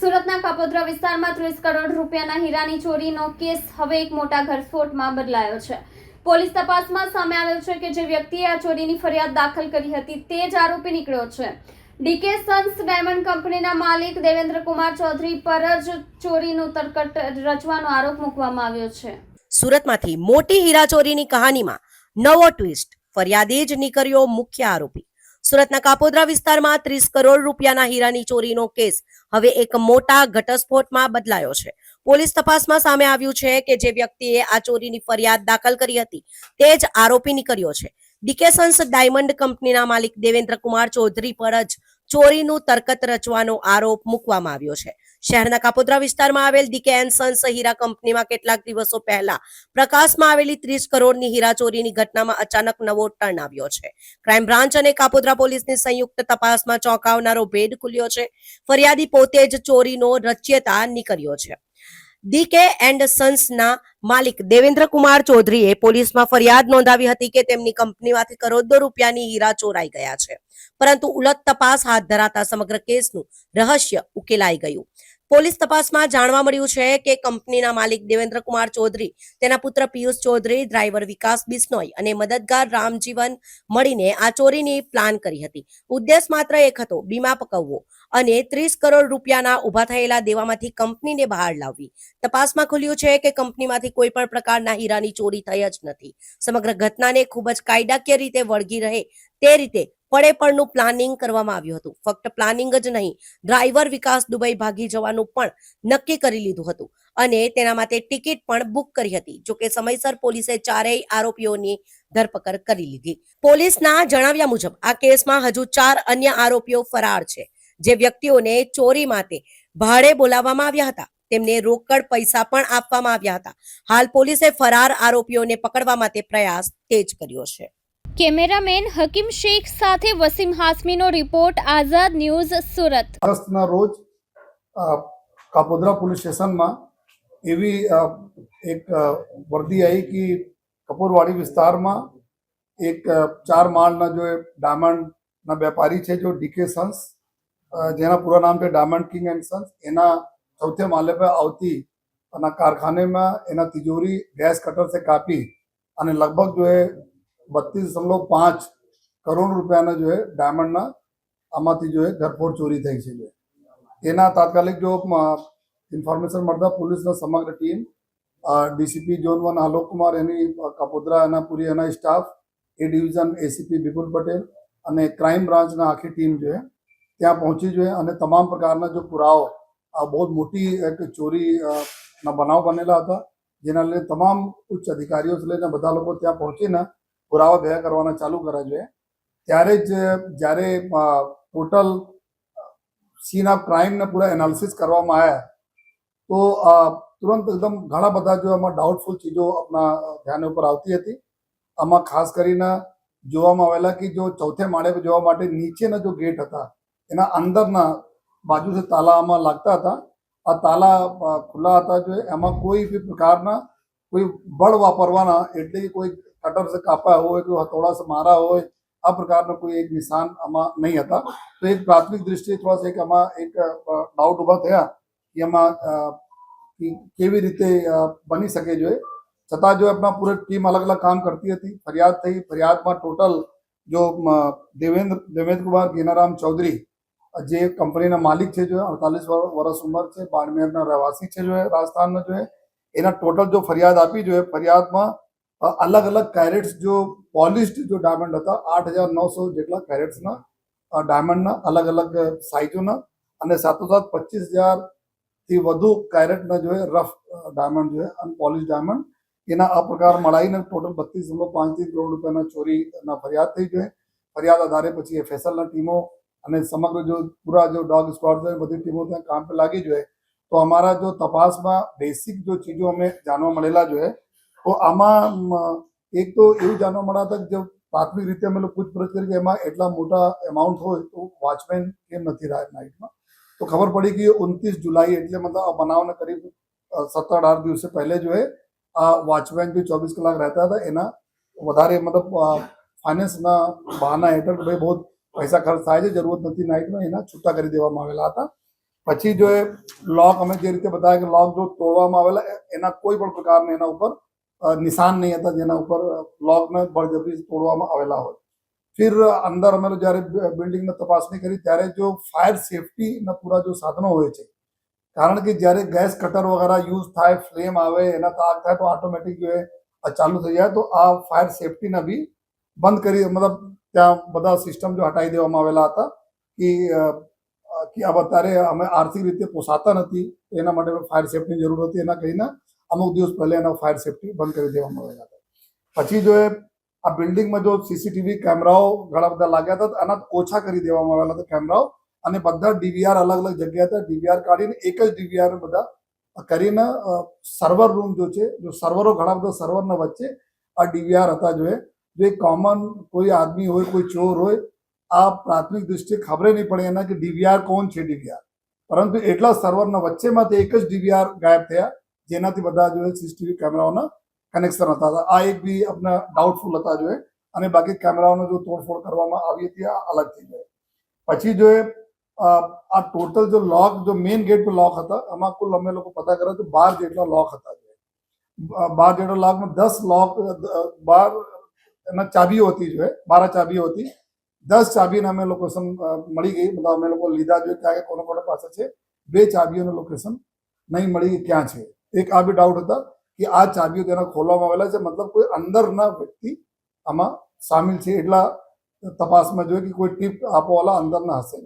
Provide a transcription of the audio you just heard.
સુરતના કાપોદ્રા વિસ્તારમાં ત્રીસ કરોડ રૂપિયાના હીરાની ચોરીનો કેસ હવે એક મોટા ઘરસ્ફોટમાં બદલાયો છે. પોલીસ તપાસમાં સામે આવ્યું છે કે જે વ્યક્તિએ આ ચોરીની ફરિયાદ દાખલ કરી હતી તે જ આરોપી નીકળ્યો છે. ડીકે સન્સ ડાયમંડ કંપનીના માલિક દેવેન્દ્ર કુમાર ચૌધરી પર જ ચોરીનું તરકટ રચવાનો આરોપ મૂકવામાં આવ્યો છે. સુરતમાંથી મોટી હીરા ચોરીની કહાનીમાં નવો ટ્વિસ્ટ. ફરિયાદી જ નીકળ્યો મુખ્ય આરોપી. સુરતના કાપોદ્રા વિસ્તારમાં ત્રીસ કરોડ રૂપિયાના હીરાની ચોરીનો કેસ હવે એક મોટા ઘટસ્ફોટમાં બદલાયો છે. પોલીસ તપાસમાં સામે આવ્યું છે કે જે વ્યક્તિએ આ ચોરીની ફરિયાદ દાખલ કરી હતી તે જ આરોપી નીકળ્યો છે. ડિકેસન્સ ડાયમંડ કંપનીના માલિક દેવેન્દ્ર કુમાર ચૌધરી પર જ ચોરીનું તરકત રચવાનો આરોપ મૂકવામાં આવ્યો છે. શહેરના કાપોદ્રા વિસ્તારમાં આવેલ ડીકે એન્ડ સન્સ હીરા કંપનીમાં કેટલાક દિવસો પહેલા પ્રકાશમાં આવેલી ત્રીસ કરોડની હીરા ચોરીની ઘટનામાં અચાનક નવો ટર્ન આવ્યો છે. ક્રાઇમ બ્રાન્ચ અને કાપોદ્રા પોલીસની સંયુક્ત તપાસમાં ચોંકાવનારો ભેદ ખુલ્યો છે. ફરિયાદી પોતે જ ચોરીનો રચ્યતા નીકળ્યો છે. ડીકે એન્ડ સન્સના માલિક દેવેન્દ્ર કુમાર ચૌધરીએ પોલીસમાં ફરિયાદ નોંધાવી હતી કે તેમની કંપનીમાંથી કરોડો રૂપિયાની હીરા ચોરાઈ ગયા છે. પરંતુ ઉલટ તપાસ હાથ ધરાતા સમગ્ર કેસનું રહસ્ય ઉકેલાઈ ગયું. પોલીસ તપાસમાં જાણવા મળ્યું છે કે કંપનીના માલિક દેવેન્દ્ર કુમાર ચૌધરી, તેના પુત્ર પિયુષ ચૌધરી, ડ્રાઈવર વિકાસ બિસ્નોઈ અને મદદગાર રામજીવન મળીને આ ચોરીની પ્લાન કરી હતી. ઉદ્દેશ માત્ર એક હતો, બીમા પકવવો અને ત્રીસ કરોડ રૂપિયાના ઊભા થયેલા દેવામાંથી કંપનીને બહાર લાવવી. તપાસમાં ખુલ્યું છે કે કંપનીમાંથી કોઈ પણ પ્રકારના હીરાની ચોરી થઈ જ નથી. સમગ્ર ઘટનાને ખૂબ જ કાયદાકીય રીતે વળગી રહે તે રીતે પડે પણનું પ્લાનિંગ કરવામાં આવ્યું હતું. ફક્ત પ્લાનિંગ જ નહીં ડ્રાઈવર વિકાસ દુબઈ ભાગી જવાનું પણ નક્કી કરી લીધું હતું. અને તેના માટે ટિકિટ પણ બુક કરી હતી. જોકે સમયસર પોલીસે ચારેય આરોપીઓની ધરપકડ કરી લીધી. પોલીસના જણાવ્યા મુજબ, આ કેસમાં હજુ ચાર અન્ય આરોપીઓ ફરાર છે. જે વ્યક્તિઓને ચોરી માટે ભાડે બોલાવવામાં આવ્યા હતા. તેમને રોકડ પૈસા પણ આપવામાં આવ્યા હતા. હાલ પોલીસે ફરાર આરોપીઓને પકડવા માટે પ્રયાસ તેજ કર્યો છે. કેમેરામેન હકીમ શેખ સાથે વસીમ હાસમીનો રિપોર્ટ, આઝાદ ન્યૂઝ, સુરત. અગસ્તના રોજ કાપોદરા પોલીસ સ્ટેશનમાં એવી એક વર્દી આવી કે કપૂરવાડી વિસ્તારમાં એક ચાર માળના જો ડાયમંડના વેપારી છે, જો ડીકે સન્સ જેના પૂરા નામ છે ડાયમંડ કિંગ એન્ડ સન્સ એના ચૌથે માલે પર આવતી અને કારખાનેમાં એના તિજોરી, ગેસ કટર કાપી અને લગભગ જો એ બત્રીસ દશમલવ પાંચ કરોડ રૂપિયાના જો ડાયમંડના આમાંથી જો એ ઘરફોડ ચોરી થઈ છે જો. એના તાત્કાલિક જો ઇન્ફોર્મેશન મળતા પોલીસના સમગ્ર team DCP zone one Alok Kumar એની કાપોદ્રા, એના પૂરી, એના staff, A division ACP Vipul Patel અને ક્રાઇમ બ્રાન્ચના આખી ટીમ જોઈએ ત્યાં પહોંચી જોઈએ અને તમામ પ્રકારના જો પુરાવો આ બહુ મોટી એક ચોરીના બનાવ બનેલા હતા. જેના લીધે તમામ ઉચ્ચ અધિકારીઓ લઈને બધા લોકો ત્યાં પહોંચીને પુરાવા ભેગા કરવાના ચાલુ કર્યા જોઈએ ત્યારે જ, જ્યારે ટોટલ સીન ક્રાઇમને પૂરા એનાલિસિસ કરવામાં આવ્યા, તો તુરંત એકદમ ઘણા બધા જો એમાં ડાઉટફુલ ચીજો આપણા ધ્યાન ઉપર આવતી હતી. આમાં ખાસ કરીને જોવામાં આવેલા કે જો ચોથે માળે જોવા માટે નીચેના જો ગેટ હતા, એના અંદરના બાજુ से તાલા આમાં લાગતા હતા, આ તાલા ખુલ્લા હતા જો, એમાં કોઈ બી પ્રકારના કોઈ બળ વાપરવાના, એટલે કોઈ કટર से કાપ્યા હોય કોઈ હથોડા से મારા હોય આ પ્રકારના કોઈ એક નિશાન આમાં નહીં હતા તો એક પ્રાથમિક દ્રષ્ટિએ થોડા સા એક આમાં એક ડાઉટ ઊભા થયા કે એમાં અ, કે કેવી રીતે અ, બની શકે જોઈએ છતાં જો આપણા પૂરી ટીમ અલગ અલગ કામ કરતી હતી ફરિયાદ થઈ ફરિયાદમાં ટોટલ જો અ, દેવેન્દ્ર દેવેન્દ્ર કુમાર ગેનારામ ચૌધરી જે કંપનીના માલિક છે જો અડતાલીસ વર્ષ ઉંમર છે બાડમેરના રહેવાસી છે જો રાજસ્થાનના જો એના ટોટલ જો ફરિયાદ આપી જોઈએ ફરિયાદમાં અ, અલગ અલગ કેરેટ્સ જો પોલિશ્ડ જો ડાયમંડ હતા, આઠ હજાર નવસો જેટલા કેરેટ્સના ડાયમંડના અલગ અલગ સાઇઝોના અને સાથોસાથ પચીસ હજારથી વધુ કેરેટના જો રફ ડાયમંડ જોઈએ અનપોલિશ ડાયમંડ એના આ પ્રકાર મળાવીને ટોટલ બત્રીસ દશમલવ પાંચથી કરોડ રૂપિયાના ચોરીના ફરિયાદ થઈ જોઈએ ફરિયાદ આધારે પછી એફએસએલના ટીમો અને સમગ્ર જો પૂરા જો ડોગ સ્ક્વોડ છે, બધી ટીમો ત્યાં કામ પર લાગી જોઈએ તો અમારા જો તપાસમાં બેસિક જો ચીજો અમે જાણવા મળેલા જોઈએ તો આમાં મ, એક તો એવું જાણવા મળ્યા હતા કે જો પ્રાથમિક રીતે અમે લોકો પૂછપરછ કરી કે એમાં એટલા મોટા એમાઉન્ટ હોય તો વોચમેન કેમ નથી રહ્યા નાઇટમાં તો ખબર પડી કે ઉનત્રીસ જુલાઈ એટલે મતલબ આ બનાવને કરીબ સત્તર આઠ દિવસે પહેલે જો એ આ વોચમેન જે ચોવીસ કલાક રહેતા હતા એના વધારે મતલબ ફાઇનાન્સના બહાના હેઠળ કે ભાઈ બહુ પૈસા ખર્ચ થાય છે જરૂરત નથી નાઇટમાં એના છૂટા કરી દેવામાં આવેલા હતા. પછી જો એ લોક અમે જે રીતે બતાવ્યા કે લોક જો તોડવામાં આવેલા એ- એના કોઈ પણ પ્રકારના એના ઉપર અ, નિશાન નહીં હતા જેના ઉપર બ્લોકને બળજબરી તોડવામાં આવેલા હોય. ફિર અંદર અમે જ્યારે બિલ્ડિંગની તપાસણી કરી, ત્યારે જો ફાયર સેફટીના પૂરા જો સાધનો હોય છે, કારણ કે જ્યારે ગેસ કટર વગેરે યુઝ થાય, ફ્લેમ આવે, એના તાગ થાય તો ઓટોમેટિક જો એ ચાલુ થઈ જાય, તો આ ફાયર સેફટીના બી બંધ કરી, મતલબ ત્યાં બધા સિસ્ટમ જો હટાવી દેવામાં આવેલા હતા કે આ અત્યારે અમે આર્થિક રીતે પોસાતા નથી, એના માટે ફાયર સેફટીની જરૂર હતી, એના કહીને અમુક દિવસ પહેલા એનો ફાયર સેફટી બંધ કરી દેવામાં આવેલા હતા. પછી જો એ આ બિલ્ડિંગમાં જો સીસીટીવી કેમેરાઓ ઘણા બધા લાગ્યા હતા એના ઓછા કરી દેવામાં આવેલા હતા કેમેરાઓ અને બધા ડીવીઆર અલગ અલગ જગ્યા હતા. ડીવીઆર કાઢીને એક જ ડીવીઆર બધા કરીને સર્વર રૂમ જો છે, જો સર્વરો ઘણા બધા સર્વરના વચ્ચે આ ડીવીઆર હતા જો જો કોમન કોઈ આદમી હોય, કોઈ ચોર હોય, આ પ્રાથમિક દૃષ્ટિએ ખબર નહીં પડે એના કે ડીવીઆર કોણ છે ડીવીઆર પરંતુ એટલા સર્વરના વચ્ચેમાંથી એક જ ડીવીઆર ગાયબ થયા. જેનાથી બધા જો સીસીટીવી કેમેરાઓના કનેક્શન હતા. આ એક બી આપણા ડાઉટફુલ હતા જોઈએ અને બાકી કેમેરાઓનો જો તોડફોડ કરવામાં આવી હતી, આ અલગ થઈ જાય પછી જો આ ટોટલ જો લોક જો મેઇન ગેટ પર લોક હતા આમાં કુલ અમે લોકો પતા કર્યા તો બાર જેટલા લોક હતા જોઈએ બાર જેટલા લોકમાં દસ લોક બાર એના ચાબીઓ હતી જો બારા ચાબીઓ હતી. દસ ચાબીને અમે લોકેશન મળી ગઈ. બધા અમે લોકો લીધા જોઈએ ક્યાં કોનો કોનો પાસે છે. બે ચાબીઓનું લોકેશન નહીં મળી ગઈ, ક્યાં છે. એક આ બી ડાઉટ હતા કે આ ચાબીઓ તેના ખોલવામાં આવેલા છે. મતલબ કોઈ અંદરના વ્યક્તિ આમાં સામેલ છે એટલા તપાસમાં જોઈએ કે કોઈ ટીપ આપવાવાળા અંદરના હશે